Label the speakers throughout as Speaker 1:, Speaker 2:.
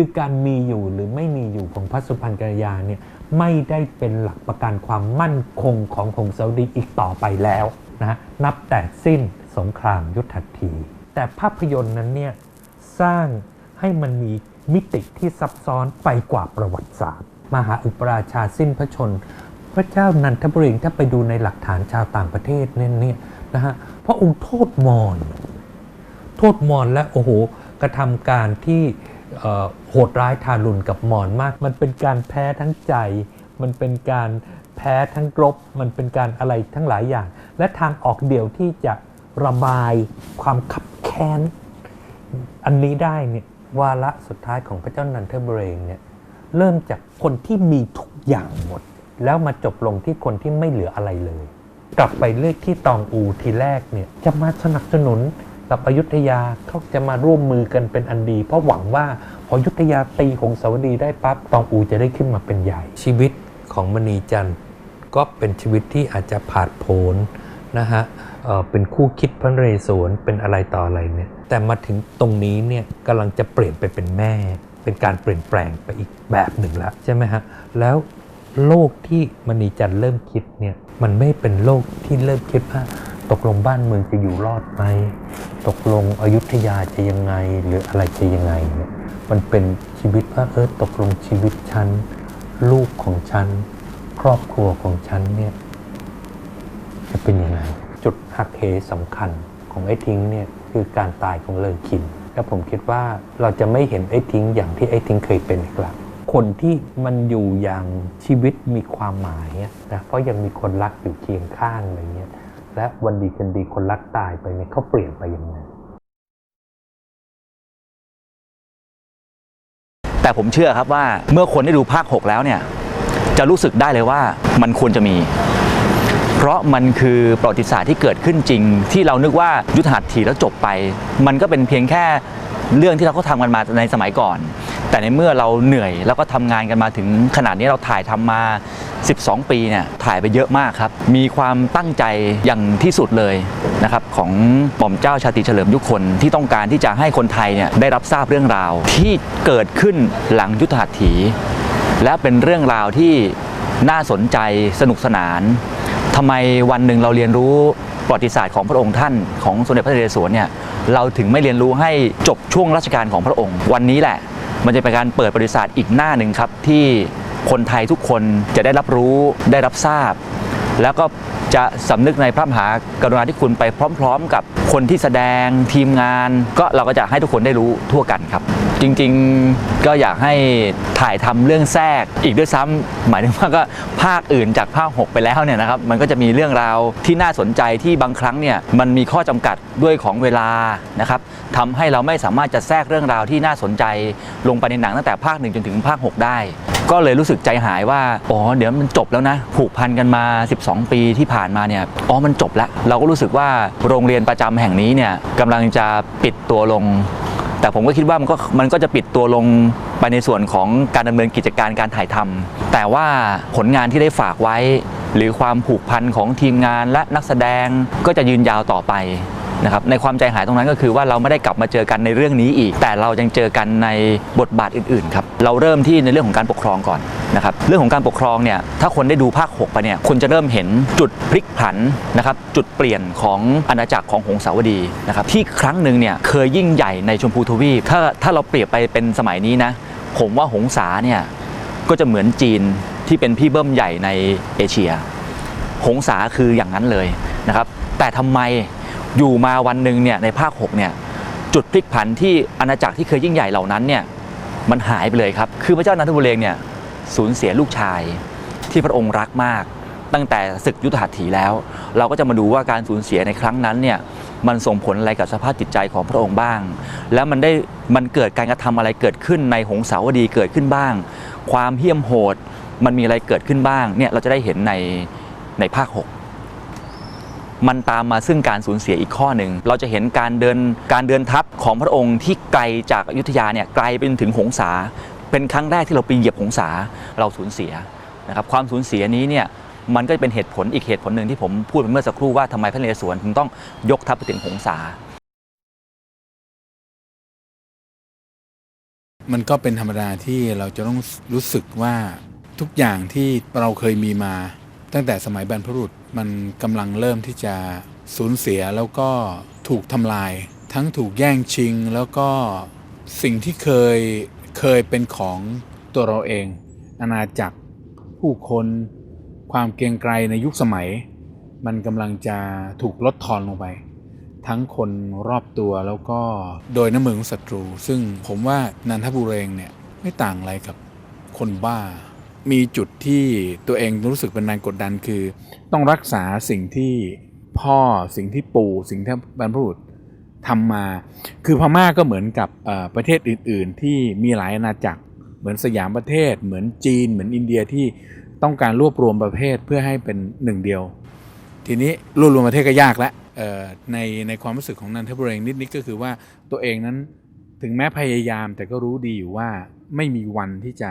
Speaker 1: คือการมีอยู่หรือไม่มีอยู่ของพระสุพรรณกัลยาเนี่ยไม่ได้เป็นหลักประกันความมั่นคงของหงสาวดีอีกต่อไปแล้วนะฮะนับแต่สิ้นสงครามยุทธที แต่ภาพยนตร์นั้นเนี่ยสร้างให้มันมีมิติที่ซับซ้อนไปกว่าประวัติศาสตร์ มหาอุปราชาสิ้นพระชน พระเจ้านันทบุรีถ้าไปดูในหลักฐานชาวต่างประเทศเนี่ยนะฮะพระองค์โทษมอญโทษมอญและโอ้โหกระทำการที่ โหดร้ายทารุณกับหมอญมาก มันเป็นการแพ้ทั้งใจ มันเป็นการแพ้ทั้งกรบ มันเป็นการอะไรทั้งหลายอย่าง และทางออกเดียวที่จะระบายความขับแค้น อันนี้ได้เนี่ยวาระสุดท้ายของพระเจ้านันเทเบรีเนี่ยเริ่มจากคนที่มีทุกอย่างหมด แล้วมาจบลงที่คนที่ไม่เหลืออะไรเลย กลับไปเลือกที่ตองอูทีแรกเนี่ยจะมาสนับสนุน กับอยุธยาเขาจะมาร่วมมือกันเป็นอันดี เพราะหวังว่าพออยุธยาตีหงสาวดีได้ปั๊บตองอูจะได้ขึ้นมาเป็นใหญ่ ชีวิตของมณีจันทร์ก็เป็นชีวิตที่อาจจะผาดโผนนะฮะเออเป็นคู่คิดพระนเรศวรเป็นอะไรต่ออะไรเนี่ยแต่มาถึงตรงนี้เนี่ยกำลังจะเปลี่ยนไปเป็นแม่ เป็นการเปลี่ยนแปลงไปอีกแบบหนึ่งแล้วใช่ไหมฮะแล้ว โลกที่มณีจันทร์เริ่มคิดเนี่ยมันไม่เป็นโลกที่เริ่มคิดว่าตกลงบ้านเมืองจะอยู่รอดไหมตกลงอยุธยาจะยังไงหรืออะไรจะยังไงเนี่ยมันเป็นชีวิตว่าเออตกลงชีวิตฉันลูกของฉัน ครอบครัวของฉันเนี่ยจะเป็นยังไง จุดหักเหสำคัญของไอ้ทิ้งเนี่ยคือการตายของเลอคินและผมคิดว่าเราจะไม่เห็นไอ้ทิ้งอย่างที่ไอ้ทิ้งเคยเป็นอีกแล้ว คนที่มันอยู่อย่างชีวิตมีความหมายนะเพราะยังมีคนรักอยู่เคียงข้างอะไรเงี้ยและวันดีคืนดีคนรักตายไปเนี่ยเขาเปลี่ยนไปยังไง
Speaker 2: แต่ผมเชื่อครับว่าเมื่อคนได้ดูภาค 6 แล้วเนี่ยจะรู้สึกได้เลยว่ามันควรจะมี เพราะมันคือประวัติศาสตร์ที่เกิดขึ้นจริง ที่เรานึกว่ายุทธหัตถีแล้วจบไป มันก็เป็นเพียงแค่ เรื่องที่เราก็ทำกันมาในสมัยก่อน แต่ในเมื่อเราเหนื่อยแล้วก็ทำงานกันมาถึงขนาดนี้เราถ่ายทำมา 12 ปีเนี่ยถ่ายไปเยอะมากครับ มีความตั้งใจอย่างที่สุดเลยนะครับของหม่อมเจ้าชาติเฉลิมยุคคนที่ต้องการที่จะให้คนไทยเนี่ยได้รับทราบเรื่องราวที่เกิดขึ้นหลังยุทธหัตถี และเป็นเรื่องราวที่น่าสนใจสนุกสนาน ทำไมวันหนึ่งเราเรียนรู้ประวัติศาสตร์ของพระองค์ท่านของสมเด็จพระนเรศวรเนี่ยเราถึงไม่เรียนรู้ให้จบช่วงราชการของพระองค์ วันนี้แหละ มันจะเป็นการเปิดประวัติศาสตร์อีกหน้าหนึ่งครับที่คนไทยทุกคนจะได้รับรู้ได้รับทราบ แล้วก็จะสำนึกในพระมหากรุณาธิคุณไปพร้อม ๆ กับคนที่แสดงทีมงาน ก็เราก็จะให้ทุกคนได้รู้ทั่วกันครับ จริงๆก็อยากให้ถ่ายทำเรื่องแทรกอีกด้วยซ้ำหมายถึงว่าก็ภาคอื่นจากภาค 6 ไปแล้วเนี่ยนะครับ มันก็จะมีเรื่องราวที่น่าสนใจที่บางครั้งเนี่ยมันมีข้อจำกัดด้วยของเวลานะครับทำให้เราไม่สามารถจะแทรกเรื่องราวที่น่าสนใจ ลงไปในหนังตั้งแต่ภาคหนึ่งจนถึงภาค 6 ได้ ก็เลยรู้สึกใจหายว่า อ๋อ เดี๋ยวมันจบแล้วนะ ผูกพันกันมา 12 ปีที่ผ่านมาเนี่ย อ๋อ มันจบแล้ว เราก็รู้สึกว่าโรงเรียนประจำแห่งนี้เนี่ยกำลังจะปิดตัวลง แต่ผมก็คิดว่ามันก็มันก็จะปิดตัวลงไปในส่วนของการดำเนินกิจการการถ่ายทำแต่ว่าผลงานที่ได้ฝากไว้ หรือความผูกพันของทีมงานและนักแสดงก็จะยืนยาวต่อไป นะครับในความใจหายตรงนั้นก็คือว่าเราไม่ได้กลับมาเจอกันในเรื่องนี้อีก แต่เรายังเจอกันในบทบาทอื่นๆครับเราเริ่มที่ในเรื่องของการปกครองก่อนนะครับเรื่องของการปกครองเนี่ยถ้าคนได้ดูภาค6ไปเนี่ยคุณจะเริ่มเห็นจุดพลิกผันนะครับจุดเปลี่ยนของอาณาจักรของหงสาวดีนะครับที่ครั้งหนึ่งเนี่ยเคยยิ่งใหญ่ในชมพูทวีปถ้าถ้าเราเปรียบไปเป็นสมัยนี้นะผมว่าหงสาเนี่ยก็จะเหมือนจีนที่เป็นพี่เบิ้มใหญ่ในเอเชีย หงสาคืออย่างนั้นเลยนะครับแต่ทำไม อยู่มาวันหนึ่งเนี่ยในภาค6เนี่ยจุดพลิกผันที่อาณาจักรที่เคยยิ่งใหญ่เหล่านั้นเนี่ยมันหายไปเลยครับ คือพระเจ้านันทบุรีเนี่ยสูญเสียลูกชายที่พระองค์รักมาก ตั้งแต่ศึกยุทธหัตถีแล้ว เราก็จะมาดูว่าการสูญเสียในครั้งนั้นเนี่ยมันส่งผลอะไรกับสภาพจิตใจของพระองค์บ้าง แล้วมันได้มันเกิดการกระทำอะไรเกิดขึ้นในหงสาวดีเกิดขึ้นบ้าง ความเหี้ยมโหด มันมีอะไรเกิดขึ้นบ้างเนี่ยเราจะได้เห็นในในภาค 6 มันตามมาซึ่งการสูญเสียอีกข้อหนึ่ง เราจะเห็นการเดินการเดินทัพของพระองค์ที่ไกลจากอยุธยาเนี่ยไกลไปถึงหงสา เป็นครั้งแรกที่เราไปเหยียบหงสาเราสูญเสียนะครับความสูญเสียนี้เนี่ยมันก็เป็นเหตุผลอีกเหตุผลหนึ่งที่ผมพูดไปเมื่อสักครู่ว่าทำไมพระนเรศวรถึงต้องยกทัพไปถึงหงสา
Speaker 3: มันก็เป็นธรรมดาที่เราจะต้องรู้สึกว่าทุกอย่างที่เราเคยมีมาตั้งแต่สมัยบรรพบุรุษ มันกำลังเริ่มที่จะสูญเสียแล้วก็ถูกทำลาย ทั้งถูกแย่งชิงแล้วก็สิ่งที่เคยเคยเป็นของตัวเราเอง อาณาจักรผู้คนความเกรียงไกรในยุคสมัย มันกำลังจะถูกลดทอนลงไป ทั้งคนรอบตัวแล้วก็โดยน้ำมือของศัตรู ซึ่งผมว่านันทบุเรงเนี่ยไม่ต่างอะไรกับคนบ้า มีจุดที่ตัวเองรู้สึกเป็นแรงกดดันคือ ต้องรักษาสิ่งที่พ่อสิ่งที่ปู่สิ่งที่บรรพบุรุษทำมา คือพม่าก็เหมือนกับประเทศอื่น ๆ ที่มีหลายอาณาจักร เหมือนสยามประเทศ เหมือนจีน เหมือนอินเดียที่ต้องการรวบรวมประเทศเพื่อให้เป็นหนึ่งเดียว ทีนี้รวบรวมประเทศก็ยากแล้วในในความรู้สึกของนันทบุรีนิดนิดก็คือว่าตัวเองนั้นถึงแม้พยายามแต่ก็รู้ดีอยู่ว่าไม่มีวันที่จะ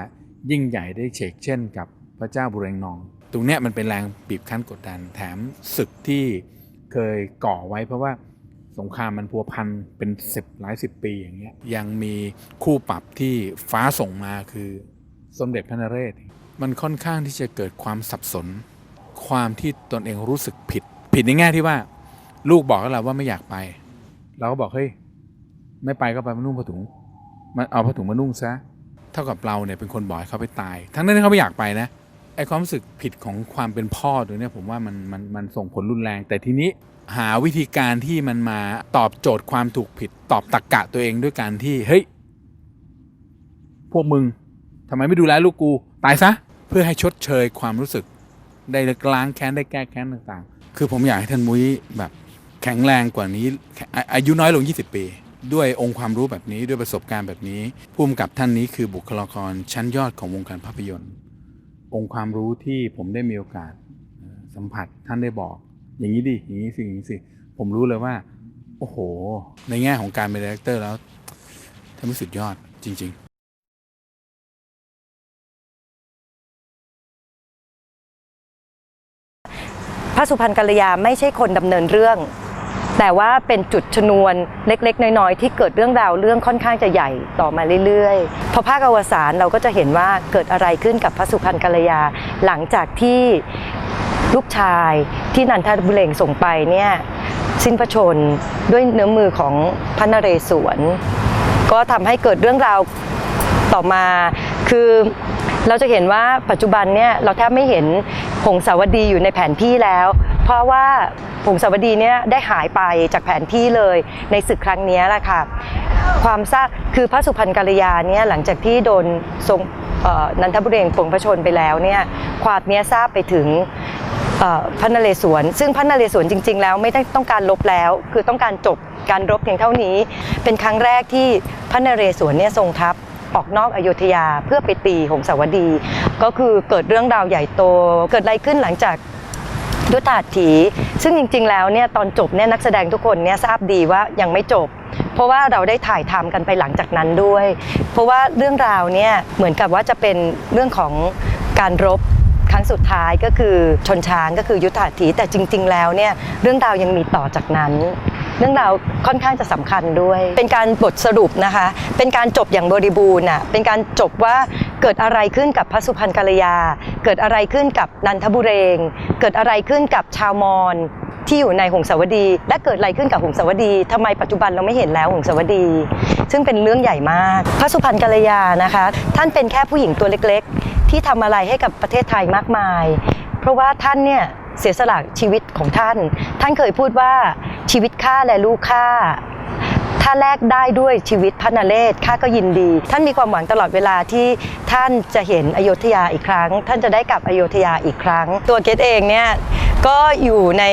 Speaker 3: ยิ่งใหญ่ได้เฉกเช่นกับพระเจ้าบุเรงนอง ตรงเนี้ยมันเป็นแรงบีบคั้นกดดัน แถมศึกที่เคยก่อไว้เพราะว่าสงครามมันพัวพันเป็นสิบหลายสิบปีอย่างเงี้ยยังมีคู่ปรับที่ฟ้าส่งมาคือสมเด็จพระนเรศ มันค่อนข้างที่จะเกิดความสับสน ความที่ตนเองรู้สึกผิด ผิดในแง่ที่ว่า ลูกบอกกับเราว่าไม่อยากไป เราก็บอกเฮ้ยไม่ไปก็ไปมานุ่งผ้าถุงมาเอาผ้าถุงมานุ่งซะ ท่ากับเราเนี่ยเป็นคนบอกให้เขาไปตาย ทั้งนั้นที่เขาไม่อยากไปนะไอความรู้สึกผิดของความเป็นพ่อตัวเนี้ยผมว่ามันมันมันส่งผลรุนแรง แต่ทีนี้หาวิธีการที่มันมาตอบโจทย์ความถูกผิด ตอบตรกกะตัวเองด้วยการที่เฮ้ยพวกมึงทำไมไม่ดูแลลูกกู ตายซะ เพื่อให้ชดเชยความรู้สึก ได้ล้างแค้นได้แก้แค้นต่างๆ คือผมอยากให้ท่านมุ้ยแบบแข็งแรงกว่านี้อาอายุน้อยลง 20 ปี ด้วยองค์ความรู้แบบนี้ด้วยประสบการณ์แบบนี้ผู้กำกับท่านนี้คือบุคลากรชั้นยอดของวงการภาพยนตร์ องค์ความรู้ที่ผมได้มีโอกาสสัมผัสท่านได้บอก อย่างนี้ดิอย่างนี้สิอย่างนี้สิผมรู้เลยว่า โอ้โห ในแง่ของการเป็นดีเรคเตอร์แล้วท่านมุ้ยสุดยอดจริง ๆ
Speaker 4: พระสุพรรณกัลยาไม่ใช่คนดำเนินเรื่อง แต่ว่าเป็นจุดชนวนเล็กๆ น้อยๆ ที่เกิดเรื่องราวเรื่องค่อนข้างจะใหญ่ต่อมาเรื่อยๆ พอภาคอวสานเราก็จะเห็นว่าเกิดอะไรขึ้นกับพระสุพรรณกัลยา หลังจากที่ลูกชายที่นันทบุเรงส่งไปเนี่ยสิ้นพระชนด้วยเนื้อมือของพระนเรศวร ก็ทำให้เกิดเรื่องราวต่อมาคือเราจะเห็นว่าปัจจุบันเนี่ยเราแทบไม่เห็นหงสาวดีอยู่ในแผนที่แล้ว เพราะว่า หงสาวดีเนี่ยได้หายไปจากแผนที่เลยในศึกครั้งนี้แหละค่ะความทราบคือพระสุพรรณกัลยาเนี่ยหลังจากที่โดนทรงนันทบุเรงปงพระชนไปแล้วเนี่ยความเนี้ยทราบไปถึงพระนเรศวร ซึ่งพระนเรศวรจริง ๆ แล้วไม่ได้ต้องการลบแล้ว คือต้องการจบการรบเพียงเท่านี้ เป็นครั้งแรกที่พระนเรศวรเนี่ยทรงทัพออกนอกอโยธยาเพื่อไปตีหงสาวดี ก็คือเกิดเรื่องราวใหญ่โต เกิดอะไรขึ้นหลังจาก ยุทธาถีซึ่งจริง ๆ แล้วเนี่ยตอนจบเนี่ยนักแสดงทุกคนเนี่ยทราบดีว่ายังไม่จบ เพราะว่าเราได้ถ่ายทำกันไปหลังจากนั้นด้วย เพราะว่าเรื่องราวเนี่ยเหมือนกับว่าจะเป็นเรื่องของการรบครั้งสุดท้ายก็คือชนช้างก็คือยุทธาถีแต่จริง ๆ แล้วเนี่ยเรื่องราวยังมีต่อจากนั้น เรื่องราวค่อนข้างจะสำคัญด้วย เป็นการบทสรุปนะคะ เป็นการจบอย่างบริบูรณ์อะเป็นการจบว่าเกิดอะไรขึ้นกับพระสุพรรณกัลยา เกิดอะไรขึ้นกับนันทบุเรง เกิดอะไรขึ้นกับชาวมอญที่อยู่ในหงสาวดี และเกิดอะไรขึ้นกับหงสาวดีทำไมปัจจุบันเราไม่เห็นแล้วหงสาวดี ซึ่งเป็นเรื่องใหญ่มาก พระสุพรรณกัลยานะคะ ท่านเป็นแค่ผู้หญิงตัวเล็กๆ ที่ทำอะไรให้กับประเทศไทยมากมาย เพราะว่าท่านเนี่ยเสียสละชีวิตของท่าน ท่านเคยพูดว่า ชีวิตข้าและลูกข้าถ้าแลกได้ด้วยชีวิตพระนเรศข้าก็ยินดี ท่านมีความหวังตลอดเวลาที่ท่านจะเห็นอโยธยาอีกครั้ง ท่านจะได้กลับอโยธยาอีกครั้ง ตัวเกตเองเนี่ยก็อยู่ใน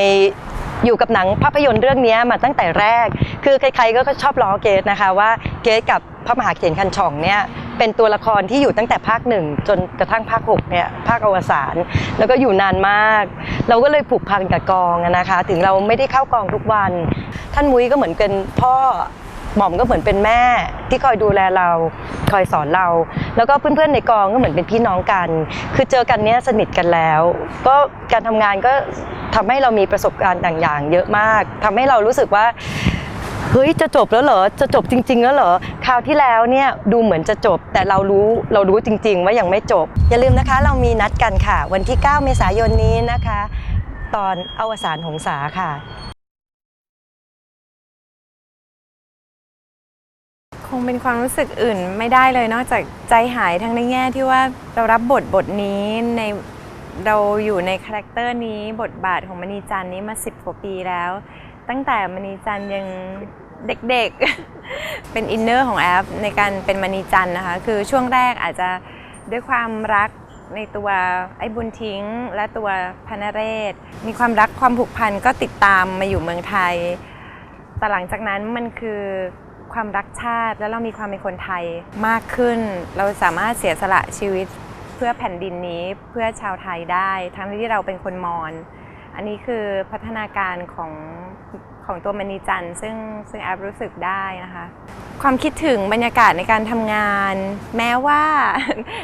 Speaker 4: อยู่กับหนังภาพยนตร์เรื่องนี้มาตั้งแต่แรก คือใครๆก็ชอบล้อเกตนะคะว่าเกตกับพระมหาเขียนคันช่องเนี่ยเป็นตัวละครที่อยู่ตั้งแต่ภาคหนึ่งจนกระทั่งภาคหกเนี่ยภาคอวสานแล้วก็อยู่นานมาก เราก็เลยผูกพันกับกองนะคะ ถึงเราไม่ได้เข้ากองทุกวัน ท่านมุ้ยก็เหมือนเป็นพ่อ หม่อมก็เหมือนเป็นแม่ที่คอยดูแลเราคอยสอนเรา แล้วก็เพื่อนๆในกองก็เหมือนเป็นพี่น้องกัน คือเจอกันเนี้ยสนิทกันแล้ว ก็การทำงานก็ทำให้เรามีประสบการณ์ต่างๆ เยอะมากทำให้เรารู้สึกว่าเฮ้ยจะจบแล้วเหรอจะจบจริง ๆ แล้วเหรอคราวที่แล้วเนี่ยดูเหมือนจะจบ แต่เรารู้เรารู้จริง ๆ ว่ายังไม่จบ อย่าลืมนะคะ เรามีนัดกันค่ะ วันที่ 9 เมษายนนี้นะคะ ตอนอวสานหงสาค่ะ
Speaker 5: งเป็นความรู้สึกอื่นไม่ได้เลยนอกจากใจหายทั้งในแง่ที่ว่าเรารับบทบทนี้ในเราอยู่ในคาแรคเตอร์นี้บทบาทของมณีจันนี้มาสิบกว่าปีแล้ว ตั้งแต่มณีจันยังเด็กๆ เป็นอินเนอร์ของแอปในการเป็นมณีจันนะคะ คือช่วงแรกอาจจะด้วยความรักในตัวไอ้บุญทิ้ง และตัวพนเรศ มีความรักความผูกพันก็ติดตามมาอยู่เมืองไทย แต่หลังจากนั้นมันคือ ความรักชาติ แล้วเรามีความเป็นคนไทยมากขึ้น เราสามารถเสียสละชีวิตเพื่อแผ่นดินนี้เพื่อชาวไทยได้ ทั้งที่เราเป็นคนมอญอันนี้คือพัฒนาการของ ของตัวมณีจันทร์ซึ่งซึ่งแอปรู้สึกได้นะคะ ความคิดถึงบรรยากาศในการทำงาน แม้ว่า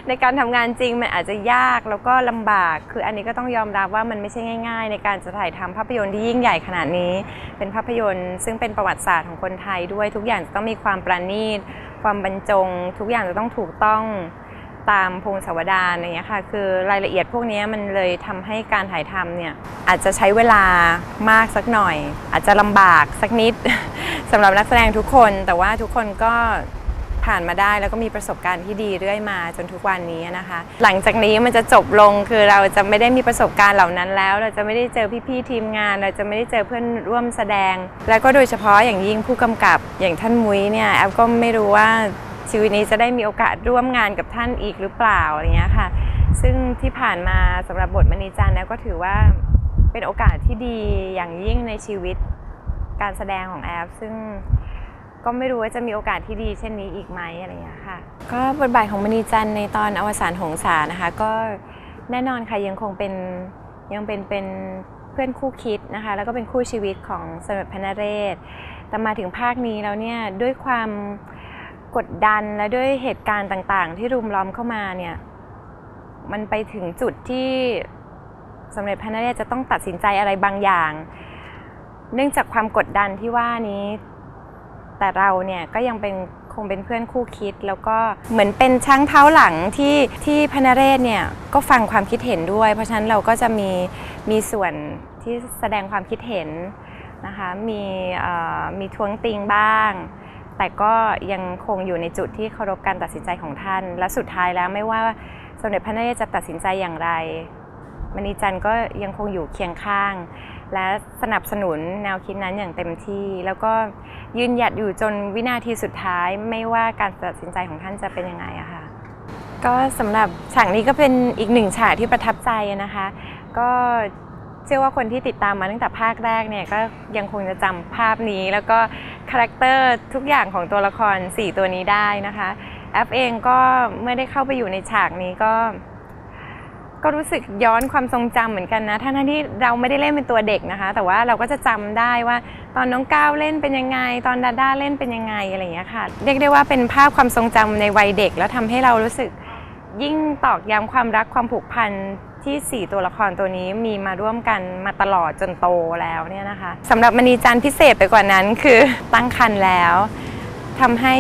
Speaker 5: ในการทำงานจริงมันอาจจะยากแล้วก็ลำบาก คืออันนี้ก็ต้องยอมรับว่ามันไม่ใช่ง่าย ๆ ในการจะถ่ายทำภาพยนตร์ที่ยิ่งใหญ่ขนาดนี้ เป็นภาพยนตร์ ซึ่งเป็นประวัติศาสตร์ของคนไทยด้วยทุกอย่างจะต้องมีความประณีตความบรรจง ทุกอย่างจะต้องถูกต้อง ตามพงศาวดารอย่างเงี้ยค่ะคือรายละเอียดพวกนี้มันเลยทำให้การถ่ายทำเนี่ยอาจจะใช้เวลามากสักหน่อย อาจจะลำบากสักนิดสำหรับนักแสดงทุกคน แต่ว่าทุกคนก็ผ่านมาได้แล้วก็มีประสบการณ์ที่ดีเรื่อยมาจนทุกวันนี้นะคะ หลังจากนี้มันจะจบลงคือเราจะไม่ได้มีประสบการณ์เหล่านั้นแล้ว เราจะไม่ได้เจอพี่ๆทีมงาน เราจะไม่ได้เจอเพื่อนร่วมแสดง แล้วก็โดยเฉพาะอย่างยิ่งผู้กำกับอย่างท่านมุ้ยเนี่ยแอฟก็ไม่รู้ว่า ชีวิตนี้จะได้มีโอกาสร่วมงานกับท่านอีกหรือเปล่าอะไรเงี้ยค่ะ ซึ่งที่ผ่านมาสำหรับบทมณีจันทร์แอฟก็ถือว่าเป็นโอกาสที่ดีอย่างยิ่งในชีวิตการแสดงของแอฟซึ่งก็ไม่รู้ว่าจะมีโอกาสที่ดีเช่นนี้อีกไหมอะไรอย่างเงี้ยค่ะ ก็บทบาทของมณีจันทร์ในตอนอวสานหงสานะคะ ก็แน่นอนค่ะยังคงเป็นยังเป็นเป็นเพื่อนคู่คิดนะคะ แล้วก็เป็นคู่ชีวิตของสมเด็จพระนเรศแต่มาถึงภาคนี้แล้วเนี่ยด้วยความ กดดันและด้วยเหตุการณ์ต่างๆ ที่รุมล้อมเข้ามาเนี่ย มันไปถึงจุดที่สมเด็จพระนเรศจะต้องตัดสินใจอะไรบางอย่าง เนื่องจากความกดดันที่ว่านี้ แต่เราเนี่ยก็ยังเป็นคงเป็นเพื่อนคู่คิด แล้วก็เหมือนเป็นช้างเท้าหลังที่ที่พระนเรศเนี่ยก็ฟังความคิดเห็นด้วย เพราะฉะนั้นเราก็จะมีมีส่วนที่แสดงความคิดเห็นนะคะ มีมีท้วงติงบ้าง แต่ก็ยังคงอยู่ในจุดที่เคารพการตัดสินใจของท่าน และสุดท้ายแล้วไม่ว่าสมเด็จพระนเรศจะตัดสินใจอย่างไรมณีจันทร์ก็ยังคงอยู่เคียงข้าง และสนับสนุนแนวคิดนั้นอย่างเต็มที่ แล้วก็ยืนหยัดอยู่จนวินาทีสุดท้าย ไม่ว่าการตัดสินใจของท่านจะเป็นยังไงอะค่ะก็สำหรับฉากนี้ก็เป็นอีกหนึ่งฉากที่ประทับใจนะคะ ก็เชื่อว่าคนที่ติดตามมาตั้งแต่ภาคแรกเนี่ยก็ยังคงจะจำภาพนี้ แล้วก็ คาแรคเตอร์ทุกอย่างของตัวละคร 4 ตัวนี้ได้นะคะ แอฟเองก็เมื่อได้เข้าไปอยู่ในฉากนี้ก็ ก็รู้สึกย้อนความทรงจำเหมือนกันนะทั้งที่เราไม่ได้เล่นเป็นตัวเด็กนะคะ แต่ว่าเราก็จะจำได้ว่าตอนน้องก้าวเล่นเป็นยังไง ตอนดาด้าเล่นเป็นยังไงอะไรอย่างเงี้ยค่ะเรียกได้ว่าเป็นภาพความทรงจำในวัยเด็ก แล้วทำให้เรารู้สึกยิ่งตอกย้ำความรักความผูกพัน ที่ 4 ตัวละครตัวนี้มีมาร่วมกันมาตลอดจนโตแล้วเนี่ยนะคะสำหรับมณีจันทร์พิเศษไปกว่านั้นคือตั้งครรภ์แล้วทำให้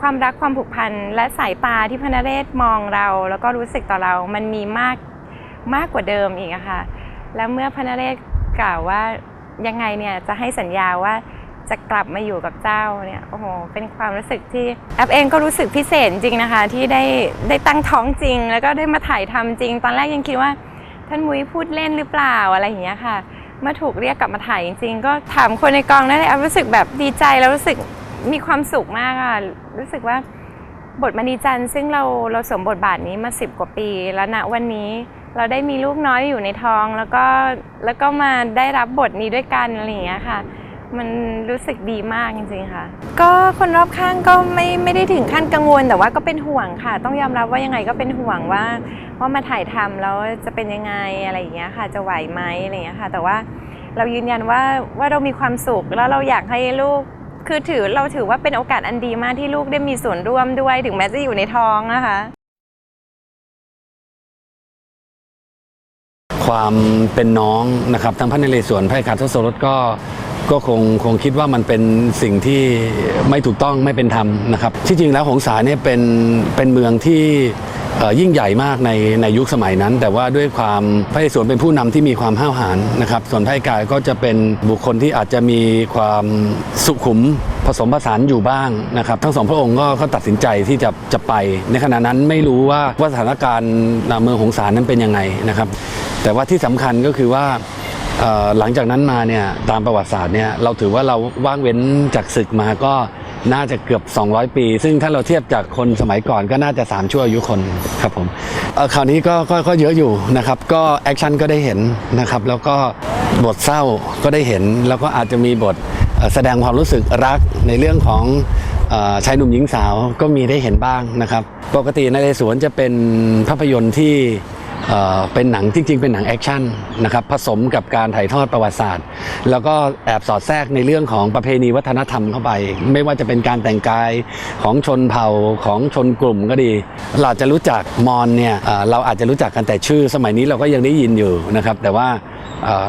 Speaker 5: ความรักความผูกพันและสายตาที่พระนเรศมองเรา แล้วก็รู้สึกต่อเรา มันมีมากมากกว่าเดิมอีกอะค่ะแล้วเมื่อพระนเรศกล่าวว่ายังไงเนี่ยจะให้สัญญาว่า จะกลับมาอยู่กับเจ้าเนี่ยโอ้โหเป็นความรู้สึกที่แอปเองก็รู้สึกพิเศษจริงนะคะ ที่ได้ได้ตั้งท้องจริง แล้วก็ได้มาถ่ายทำจริง ตอนแรกยังคิดว่า ท่านมุ้ยพูดเล่นหรือเปล่าอะไรอย่างเงี้ยค่ะเมื่อถูกเรียกกลับมาถ่ายจริง ๆ ก็ถามคนในกองนั่นเลยแอปรู้สึกแบบดีใจแล้วรู้สึกมีความสุขมากอะรู้สึกว่าบทมณีจันทร์ซึ่งเราเราสวมบทบาทนี้มาสิบกว่าปี แล้วณวันนี้เราได้มีลูกน้อยอยู่ในท้อง แล้วก็แล้วก็มาได้รับบทนี้ด้วยกันอะไรอย่างเงี้ยค่ะ มันรู้สึกดีมากจริงๆค่ะ ก็คนรอบข้างก็ไม่ไม่ได้ถึงขั้นกังวล แต่ว่าก็เป็นห่วงค่ะ ต้องยอมรับว่ายังไงก็เป็นห่วงว่าว่ามาถ่ายทำแล้วจะเป็นยังไงอะไรอย่างเงี้ยค่ะ จะไหวไหมอะไรอย่างเงี้ยค่ะ แต่ว่าเรายืนยันว่าว่าเรามีความสุขแล้วเราอยากให้ลูกคือถือเราถือว่าเป็นโอกาสอันดีมากที่ลูกได้มีส่วนร่วมด้วย ถึงแม้จะอยู่ในท้องนะคะ
Speaker 6: ความเป็นน้องนะครับทั้งพระนเรศวรพระเอกาทศรสก็ ก็คงคงคิดว่ามันเป็นสิ่งที่ไม่ถูกต้องไม่เป็นธรรมนะครับ ที่จริงแล้วหงสาเนี่ยเป็นเป็นเมืองที่ยิ่งใหญ่มากในในยุคสมัยนั้น แต่ว่าด้วยความพระอิศวรเป็นผู้นำที่มีความห้าวหาญนะครับ ส่วนพระกายก็จะเป็นบุคคลที่อาจจะมีความสุขุมผสมผสานอยู่บ้างนะครับ ทั้งสองพระองค์ก็ก็ตัดสินใจที่จะจะไป ในขณะนั้นไม่รู้ว่าว่าสถานการณ์เมืองหงสานั้นเป็นยังไงนะครับ แต่ว่าที่สำคัญก็คือว่า หลังจากนั้นมาเนี่ยตามประวัติศาสตร์เนี่ยเราถือว่าเราว่างเว้นจากศึกมาก็น่าจะเกือบ 200 ปี ซึ่งถ้าเราเทียบจากคนสมัยก่อนก็น่าจะ 3 ชั่วอายุคนครับผมคราวนี้ก็ก็เยอะอยู่นะครับก็แอคชั่นก็ได้เห็นนะครับแล้วก็บทเศร้าก็ได้เห็น แล้วก็อาจจะมีบทแสดงความรู้สึกรักในเรื่องของอชายหนุ่มหญิงสาวก็มีได้เห็นบ้างนะครับ ปกติในเรศวรจะเป็นภาพยนตร์ที่ เป็นหนังจริง ๆ เป็นหนังแอคชั่นนะครับผสมกับการถ่ายทอดประวัติศาสตร์ แล้วก็แอบสอดแทรกในเรื่องของประเพณีวัฒนธรรมเข้าไป ไม่ว่าจะเป็นการแต่งกายของชนเผ่าของชนกลุ่มก็ดี เราจะรู้จักมอญเนี่ยเราอาจจะรู้จักกันแต่ชื่อ สมัยนี้เราก็ยังได้ยินอยู่นะครับแต่ว่า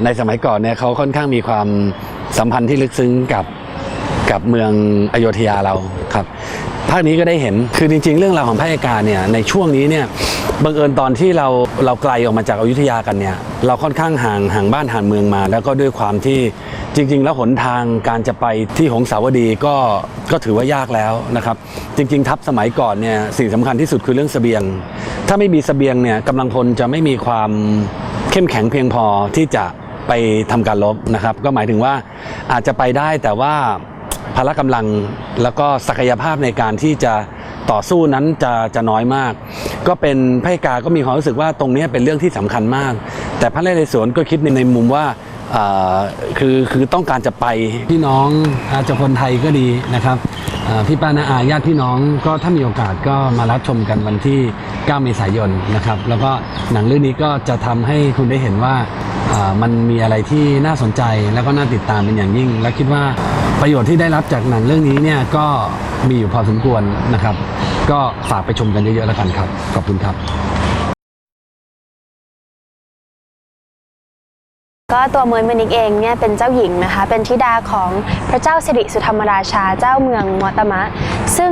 Speaker 6: ในสมัยก่อนเนี่ยเขาค่อนข้างมีความสัมพันธ์ที่ลึกซึ้งกับกับเมืองอโยธยาเราครับภาคนี้ก็ได้เห็นคือจริง ๆ เรื่องราวของพระเอกาเนี่ยในช่วงนี้เนี่ย บังเอิญตอนที่เราเราไกลออกมาจากอยุธยากันเนี่ยเราค่อนข้างห่างห่างบ้านห่างเมืองมา แล้วก็ด้วยความที่จริง ๆ แล้วหนทางการจะไปที่หงสาวดีก็ก็ถือว่ายากแล้วนะครับ จริง ๆ ทัพสมัยก่อนเนี่ยสิ่งสำคัญที่สุดคือเรื่องเสบียง ถ้าไม่มีเสบียงเนี่ยกำลังพลจะไม่มีความเข้มแข็งเพียงพอที่จะไปทำการรบนะครับ ก็หมายถึงว่าอาจจะไปได้แต่ว่าพละกำลังแล้วก็ศักยภาพในการที่จะ ต่อสู้นั้นจะจะน้อยมาก ก็เป็นพระกาก็มีความรู้สึกว่าตรงนี้เป็นเรื่องที่สำคัญมาก แต่พระนเรศวรก็คิดในในมุมว่าคือคือต้องการจะไปพี่น้องอาจะคนไทยก็ดีนะครับพี่ป้านาอาญาติพี่น้องก็ถ้ามีโอกาสก็มารับชมกันวันที่ 9 เมษายนนะครับ แล้วก็หนังเรื่องนี้ก็จะทำให้คุณได้เห็นว่า มันมีอะไรที่น่าสนใจแล้วก็น่าติดตามเป็นอย่างยิ่ง และคิดว่าประโยชน์ที่ได้รับจากหนังเรื่องนี้เนี่ยก็มีอยู่พอสมควรนะครับ ก็ฝากไปชมกันเยอะๆแล้วกันครับ ขอบคุณครับ
Speaker 7: ก็ตัวเมยมนิกเองเนี่ยเป็นเจ้าหญิงนะคะ เป็นธิดาของพระเจ้าสิริสุธรรมราชาเจ้าเมืองมอตมะ ซึ่ง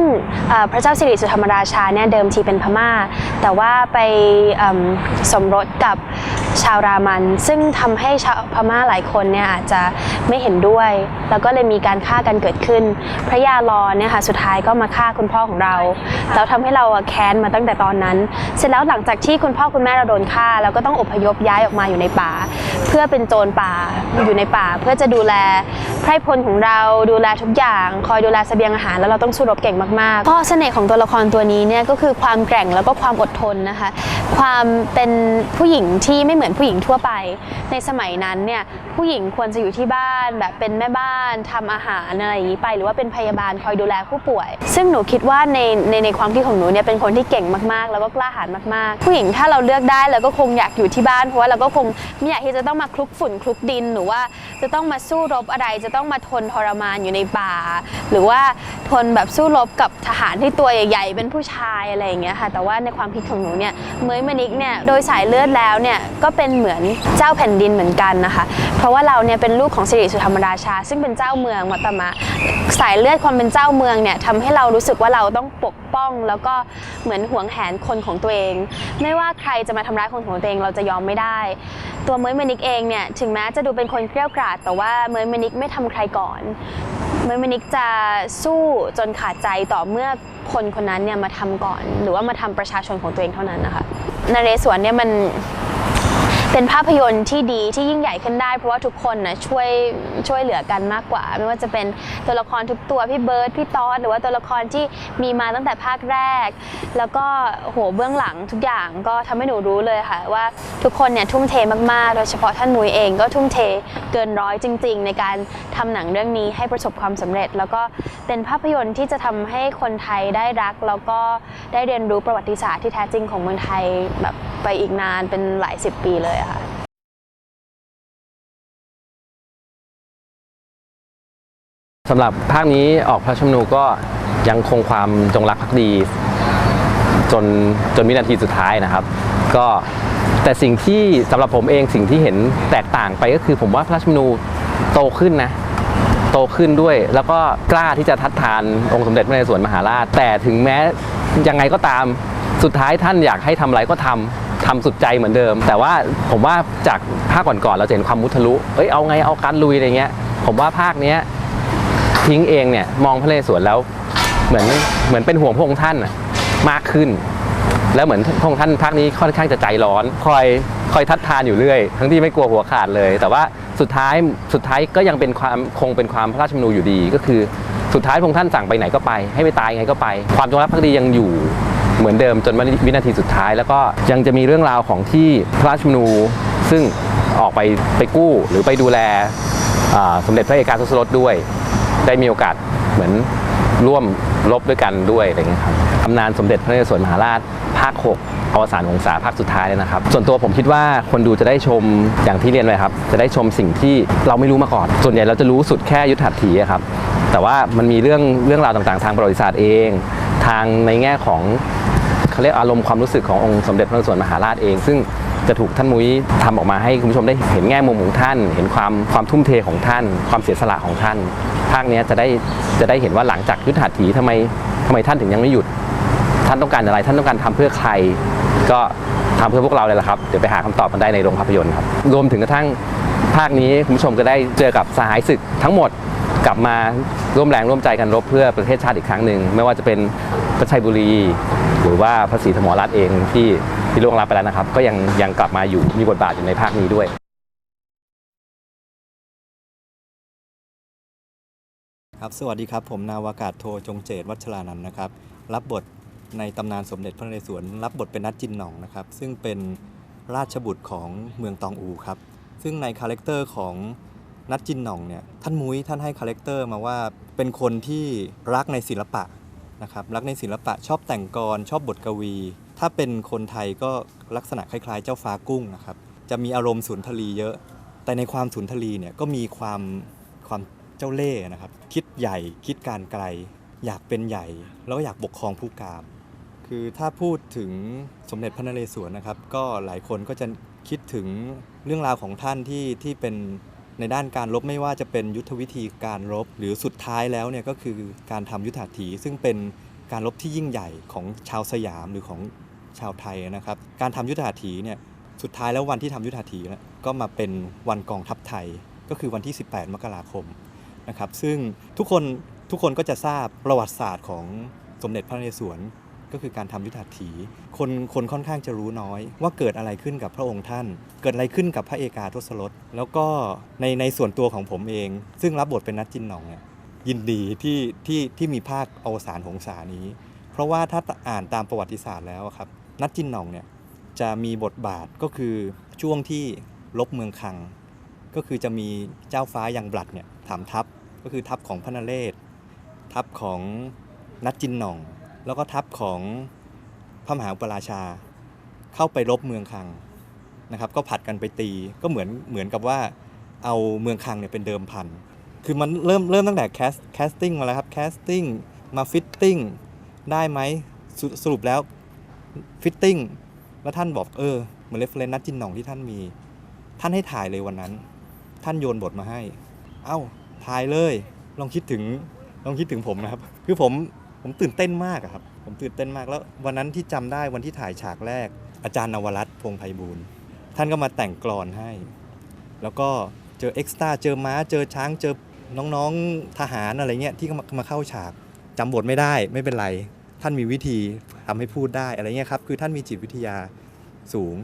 Speaker 7: พระเจ้าสิริสุธรรมราชาเนี่ยเดิมทีเป็นพม่า แต่ว่าไปสมรสกับ ชาวรามัน ซึ่งทำให้ชาวพม่าหลายคนเนี่ยอาจจะไม่เห็นด้วย แล้วก็เลยมีการฆ่ากันเกิดขึ้น พระยาลอเนี่ยค่ะสุดท้ายก็มาฆ่าคุณพ่อของเราแล้วทำให้เราแค้นมาตั้งแต่ตอนนั้น เสร็จแล้วหลังจากที่คุณพ่อคุณแม่เราโดนฆ่าเราก็ต้องอพยพย้ายออกมาอยู่ในป่า เพื่อเป็นโจรป่าอยู่ในป่า เพื่อจะดูแลไพร่พลของเราดูแลทุกอย่างคอยดูแลเสบียงอาหารแล้วเราต้องสู้รบเก่งมากๆข้อเสน่ห์ของตัวละครตัวนี้เนี่ยก็คือความแกร่งแล้วก็ความอดทนนะคะ ความเป็นผู้หญิงที่ไม่เหมือนผู้หญิงทั่วไป ในสมัยนั้นเนี่ยผู้หญิงควรจะอยู่ที่บ้านแบบเป็นแม่บ้านทำอาหารอะไรอย่างนี้ไป หรือว่าเป็นพยาบาลคอยดูแลผู้ป่วย ซึ่งหนูคิดว่าในในในความคิดของหนูเนี่ยเป็นคนที่เก่งมากๆ แล้วก็กล้าหาญมากๆ ผู้หญิงถ้าเราเลือกได้เราก็คงอยากอยู่ที่บ้านเพราะว่าเราก็คงไม่อยากที่จะต้องมาคลุกฝุ่นคลุกดินหรือว่าจะต้องมาสู้รบอะไร จะต้องมาทนทรมานอยู่ในป่า หรือว่าทนแบบสู้รบกับทหารที่ตัวใหญ่ๆเป็นผู้ชายอะไรอย่างเงี้ยค่ะแต่ว่าในความคิดของหนูเนี่ยเมยมานิกเนี่ยโดยสายเลือดแล้วเนี่ยก็เป็นเหมือนเจ้าแผ่นดินเหมือนกันนะคะ เพราะว่าเราเนี่ยเป็นลูกของสิริสุธรรมราชา ซึ่งเป็นเจ้าเมืองวัตตมะ สายเลือดความเป็นเจ้าเมืองเนี่ยทำให้เรารู้สึกว่าเราต้องปกป้อง แล้วก็เหมือนห่วงแหนคนของตัวเอง ไม่ว่าใครจะมาทำร้ายคนของตัวเองเราจะยอมไม่ได้ ตัวเมย์มนิกเองเนี่ยถึงแม้จะดูเป็นคนเกรี้ยวกราด แต่ว่าเมย์มนิกไม่ทำใครก่อนเมย์มนิกจะสู้จนขาดใจต่อเมื่อคนคนนั้นเนี่ยมาทำก่อน หรือว่ามาทำประชาชนของตัวเองเท่านั้นนะคะนเรศวรเนี่ยมัน เป็นภาพยนตร์ที่ดีที่ยิ่งใหญ่ขึ้นได้ เพราะว่าทุกคนนะช่วยช่วยเหลือกันมากกว่า ไม่ว่าจะเป็นตัวละครทุกตัวพี่เบิร์ดพี่ตอสหรือว่าตัวละครที่มีมาตั้งแต่ภาคแรก แล้วก็โหเบื้องหลังทุกอย่างก็ทำให้หนูรู้เลยค่ะ ว่าทุกคนเนี่ยทุ่มเทมากๆ โดยเฉพาะท่านมุ้ยเองก็ทุ่มเทเกินร้อยจริง ๆ ในการทำหนังเรื่องนี้ให้ประสบความสำเร็จ แล้วก็เป็นภาพยนตร์ที่จะทำให้คนไทยได้รัก แล้วก็ได้เรียนรู้ประวัติศาสตร์ที่แท้จริงของเมืองไทยแบบไปอีกนานเป็นหลายสิบปีเลยอะค่ะ
Speaker 8: สำหรับภาคนี้ออกพระชมนูก็ยังคงความจงรักภักดี จนจนวินาทีสุดท้ายนะครับ ก็แต่สิ่งที่สำหรับผมเองสิ่งที่เห็นแตกต่างไปก็คือผมว่าพระชมนูโตขึ้นนะโตขึ้นด้วย แล้วก็กล้าที่จะทัดทานองค์สมเด็จพระนเรศวรมหาราช แต่ถึงแม้ยังไงก็ตามสุดท้ายท่านอยากให้ทำอะไรก็ทำ ทำสุดใจเหมือนเดิม แต่ว่าผมว่าจากภาคก่อนๆเราจะเห็นความมุทะลุเอ้ยเอาไงเอาการลุยอะไรเงี้ย ผมว่าภาคเนี้ยทิ้งเองเนี่ยมองพระเรศวรแล้วเหมือนเหมือนเป็นห่วงพระองค์ท่านมากขึ้น แล้วเหมือนพระองค์ท่านภาคนี้ค่อนข้างจะใจร้อน คอยคอยทัดทานอยู่เรื่อย ทั้งที่ไม่กลัวหัวขาดเลย แต่ว่าสุดท้ายสุดท้ายก็ยังเป็นความคงเป็นความพระราชมนูอยู่ดีก็คือสุดท้ายพระองค์ท่านสั่งไปไหนก็ไป ให้ไปตายไงก็ไป ความจงรักภักดียังอยู่ เหมือนเดิมจนวินาทีสุดท้าย แล้วก็ยังจะมีเรื่องราวของที่พระราชมนูซึ่งออกไปไปกู้หรือไปดูแลสมเด็จพระเอกาทศรสด้วย ได้มีโอกาสเหมือนร่วมรบด้วยกันด้วยอะไรเงี้ยครับตำนานสมเด็จพระนเรศวรมหาราชภาค 6อวสานองศาภาคสุดท้ายเลยนะครับ ส่วนตัวผมคิดว่าคนดูจะได้ชมอย่างที่เรียนไว้ครับ จะได้ชมสิ่งที่เราไม่รู้มาก่อน ส่วนใหญ่เราจะรู้สุดแค่ยุทธหัตถีครับ แต่ว่ามันมีเรื่องเรื่องราวต่างๆ ทางประวัติศาสตร์เอง ทางในแง่ของเขาเรียกอารมณ์ความรู้สึกขององค์สมเด็จพระนเรศวรมหาราชเอง ซึ่งจะถูกท่านมุ้ยทำออกมาให้คุณผู้ชมได้เห็นแง่มุมของท่าน เห็นความความทุ่มเทของท่าน ความเสียสละของท่าน ภาคนี้จะได้จะได้เห็นว่าหลังจากยุทธหัตถีทำไมทำไมท่านถึงยังไม่หยุด ท่านต้องการอะไร ท่านต้องการทำเพื่อใคร ก็ทำเพื่อพวกเราเลยละครับ เดี๋ยวไปหาคำตอบกันได้ในโรงภาพยนตร์ครับ รวมถึงกระทั่งภาคนี้คุณผู้ชมก็ได้เจอกับสหายศึกทั้งหมด กลับมาร่วมแรงร่วมใจกันรบเพื่อประเทศชาติอีกครั้งหนึ่งไม่ว่าจะเป็นพระชัยบุรี หรือว่าพระศรีธรรมรัตน์เองที่ที่ล่วงลับไปแล้วนะครับ ก็ยังยังกลับมาอยู่มีบทบาทอยู่ในภาคนี้ด้วย
Speaker 9: ครับสวัสดีครับ ผมนาวากาศโทจงเจตวัชรานันท์นะครับ รับบทในตำนานสมเด็จพระนเรศวรรับบทเป็นนัดจินหน่องนะครับ ซึ่งเป็นราชบุตรของเมืองตองอูครับ ซึ่งในคาแรคเตอร์ของ นัดจินหน่องเนี่ยท่านมุ้ยท่านให้คาแรคเตอร์มาว่าเป็นคนที่รักในศิลปะนะครับรักในศิลปะชอบแต่งกรชอบบทกวี ถ้าเป็นคนไทยก็ลักษณะคล้าย ๆ เจ้าฟ้ากุ้งนะครับจะมีอารมณ์สุนทรีเยอะ แต่ในความสุนทรีเนี่ยก็มีความความเจ้าเล่ห์นะครับ คิดใหญ่คิดการไกล อยากเป็นใหญ่ แล้วก็อยากปกครองผู้กาม คือถ้าพูดถึงสมเด็จพระนเรศวรนะครับ ก็หลายคนก็จะคิดถึงเรื่องราวของท่านที่ที่เป็น ในด้านการรบไม่ว่าจะเป็นยุทธวิธีการรบ หรือสุดท้ายแล้วเนี่ยก็คือการทำยุทธหัตถีซึ่งเป็นการรบที่ยิ่งใหญ่ของชาวสยามหรือของชาวไทยนะครับ การทำยุทธหัตถีเนี่ยสุดท้ายแล้ววันที่ทำยุทธหัตถีเนี่ยก็มาเป็นวันกองทัพไทย ก็คือวันที่ 18 มกราคมนะครับ ซึ่งทุกคนทุกคนก็จะทราบประวัติศาสตร์ของสมเด็จพระนเรศวร ก็คือการทำยุทธหัตถี คนคนค่อนข้างจะรู้น้อย ว่าเกิดอะไรขึ้นกับพระองค์ท่าน เกิดอะไรขึ้นกับพระเอกาทศรถแล้วก็ในในส่วนตัวของผมเอง ซึ่งรับบทเป็นนัดจินหนองเนี่ยยินดีที่ที่ที่มีภาคอวสานหงสานี้ เพราะว่าถ้าอ่านตามประวัติศาสตร์แล้วครับนัดจินหนองเนี่ยจะมีบทบาทก็คือช่วงที่ลบเมืองคัง ก็คือจะมีเจ้าฟ้ายังบลัดเนี่ยถามทัพก็คือทัพของพระนเรศทัพของนัดจินหน่อง แล้วก็ทัพของพระมหาอุปราชา เข้าไปรบเมืองคังนะครับ ก็ผัดกันไปตีก็เหมือนเหมือนกับว่าเอาเมืองคังเนี่ยเป็นเดิมพันคือมันเริ่มเริ่มตั้งแต่แคสแคสติ้งมาแล้วครับแคสติ้งมาฟิตติ้งได้ไหมสรุสรุปแล้วฟิตติ้งแล้วท่านบอกเออเหมือนเรฟเฟนนัดจินหน่องที่ท่านมี ท่านให้ถ่ายเลยวันนั้น ท่านโยนบทมาให้ เอ้าถ่ายเลย ลองคิดถึงลองคิดถึงผมนะครับ คือผม ผมตื่นเต้นมากครับ ผมตื่นเต้นมากแล้ววันนั้นที่จำได้วันที่ถ่ายฉากแรก อาจารย์นวรัตน์พงไพบูลท่านก็มาแต่งกลอนให้ แล้วก็เจอเอ็กซ์ต้าเจอม้าเจอช้างเจอน้องๆทหารอะไรเงี้ยที่มามาเข้าฉากจำบทไม่ได้ไม่เป็นไร ท่านมีวิธีทำให้พูดได้อะไรเงี้ยครับคือท่านมีจิตวิทยาสูง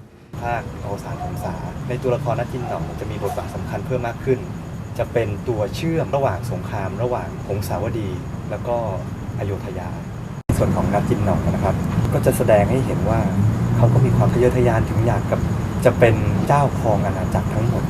Speaker 9: ภาคอวสานของสาในตัวละครนักจินหน่องจะมีบทบาทสำคัญเพิ่มมากขึ้น จะเป็นตัวเชื่อมระหว่างสงคราม ระหว่างหงสาวดี แล้วก็ อโยธยา ส่วนของนักจินหน่องนะครับ ก็จะแสดงให้เห็นว่าเขาก็มีความทะเยอทะยานถึงอยากกับจะเป็นเจ้าครองอาณาจักรทั้งหมด